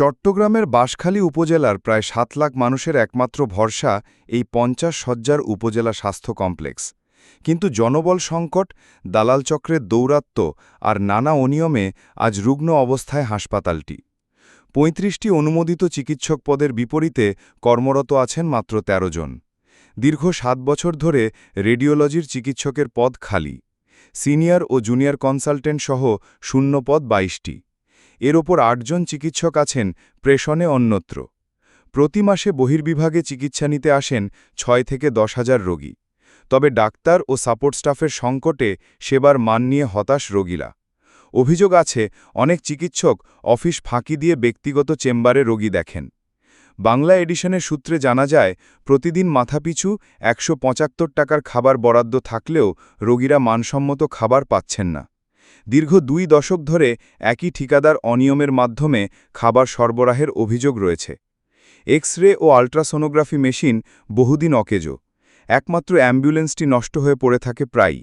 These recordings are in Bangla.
চট্টগ্রামের বাঁশখালী উপজেলার প্রায় সাত লাখ মানুষের একমাত্র ভরসা এই পঞ্চাশ সজ্জার উপজেলা স্বাস্থ্য কমপ্লেক্স। কিন্তু জনবল সংকট, দালাল চক্রের দৌরাত্ম্য আর নানা অনিয়মে আজ রুগ্ন অবস্থায় হাসপাতালটি। পঁয়ত্রিশটি অনুমোদিত চিকিৎসক পদের বিপরীতে কর্মরত আছেন মাত্র ১৩ জন। দীর্ঘ সাত বছর ধরে রেডিওলজির চিকিৎসকের পদ খালি। সিনিয়র ও জুনিয়র কনসালটেন্ট সহ শূন্য পদ বাইশটি। এর ওপর আটজন চিকিৎসক আছেন, প্রেষণে অন্যত্র। প্রতি মাসে বহির্বিভাগে চিকিৎসা নিতে আসেন ছয় থেকে দশ হাজার রোগী। তবে ডাক্তার ও সাপোর্ট স্টাফের সংকটে সেবার মান নিয়ে হতাশ রোগীরা। অভিযোগ আছে, অনেক চিকিৎসক অফিস ফাঁকি দিয়ে ব্যক্তিগত চেম্বারে রোগী দেখেন। বাংলা এডিশনের সূত্রে জানা যায়, প্রতিদিন মাথাপিছু একশো পঁচাত্তর টাকার খাবার বরাদ্দ থাকলেও রোগীরা মানসম্মত খাবার পাচ্ছেন না। দীর্ঘ দুই দশক ধরে একই ঠিকাদার অনিয়মের মাধ্যমে খাবার সরবরাহের অভিযোগ রয়েছে। এক্স রে ও আল্ট্রাসোনোগ্রাফি মেশিন বহুদিন অকেজো। একমাত্র অ্যাম্বুলেন্সটি নষ্ট হয়ে পড়ে থাকে প্রায়ই।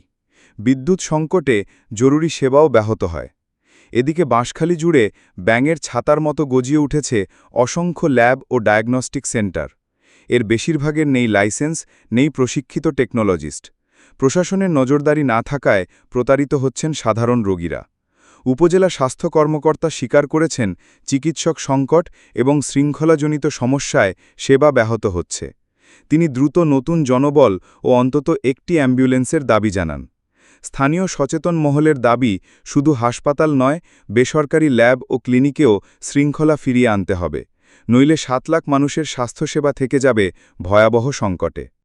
বিদ্যুৎ সংকটে জরুরি সেবাও ব্যাহত হয়। এদিকে বাঁশখালী জুড়ে ব্যাঙের ছাতার মতো গজিয়ে উঠেছে অসংখ্য ল্যাব ও ডায়াগনস্টিক সেন্টার। এর বেশিরভাগের নেই লাইসেন্স, নেই প্রশিক্ষিত টেকনোলজিস্ট। প্রশাসনের নজরদারি না থাকায় প্রতারিত হচ্ছেন সাধারণ রোগীরা। উপজেলা স্বাস্থ্য কর্মকর্তা স্বীকার করেছেন, চিকিৎসক সংকট এবং শৃঙ্খলাজনিত সমস্যায় সেবা ব্যাহত হচ্ছে। তিনি দ্রুত নতুন জনবল ও অন্তত একটি অ্যাম্বুলেন্সের দাবি জানান। স্থানীয় সচেতন মহলের দাবি, শুধু হাসপাতাল নয়, বেসরকারি ল্যাব ও ক্লিনিকেও শৃঙ্খলা ফিরিয়ে আনতে হবে। নইলে সাত লাখ মানুষের স্বাস্থ্যসেবা থেকে যাবে ভয়াবহ সংকটে।